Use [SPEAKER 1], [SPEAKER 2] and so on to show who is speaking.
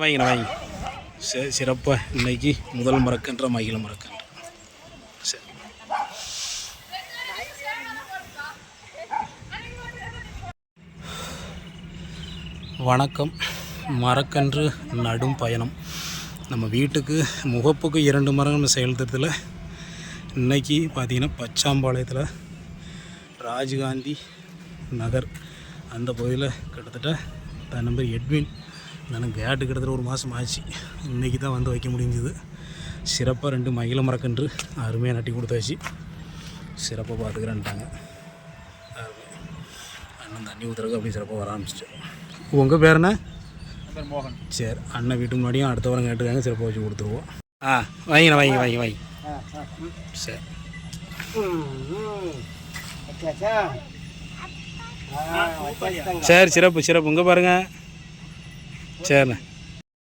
[SPEAKER 1] வாங்கின வாங்கி சரி சிறப்பாக இன்னைக்கு முதல் மரக்கன்ற மகிழ மரக்கன்று. சரி வணக்கம். மரக்கன்று நடும் பயணம். நம்ம வீட்டுக்கு முகப்புக்கு இரண்டு மரங்கள் செயல்திட்டத்தில் இன்னைக்கு பார்த்தீங்கன்னா பச்சாம்பாளையத்தில் ராஜீவ்காந்தி நகர். அந்த பகுதியில் கிட்டத்தட்ட தன் நம்பர் எட்வின் நான் கேட்டு கிட்டத்தட்ட ஒரு மாதம் ஆச்சு. இன்றைக்கி தான் வந்து வைக்க முடிஞ்சது. சிறப்பாக ரெண்டு மகிழ மரக்கன்று அருமையாக நட்டி கொடுத்தாச்சு. சிறப்பாக பார்த்துக்கிறேன்ட்டாங்க அண்ணன் தண்ணி ஊற்றுறதுக்கு அப்படியே சிறப்பாக வர ஆரம்பிச்சிட்டு உங்கள் பேர் என்ன?
[SPEAKER 2] மோகன்.
[SPEAKER 1] சரி அண்ணன் வீட்டு முன்னாடியும் அடுத்த வாரம் கேட்டுருக்காங்க சிறப்பாக வச்சு கொடுத்துருவோம். ஆ வாங்கிண்ணா வாங்கி வாங்கி வாங்கி. சரி. சரி சிறப்பு சிறப்பு. இங்கே છે ને?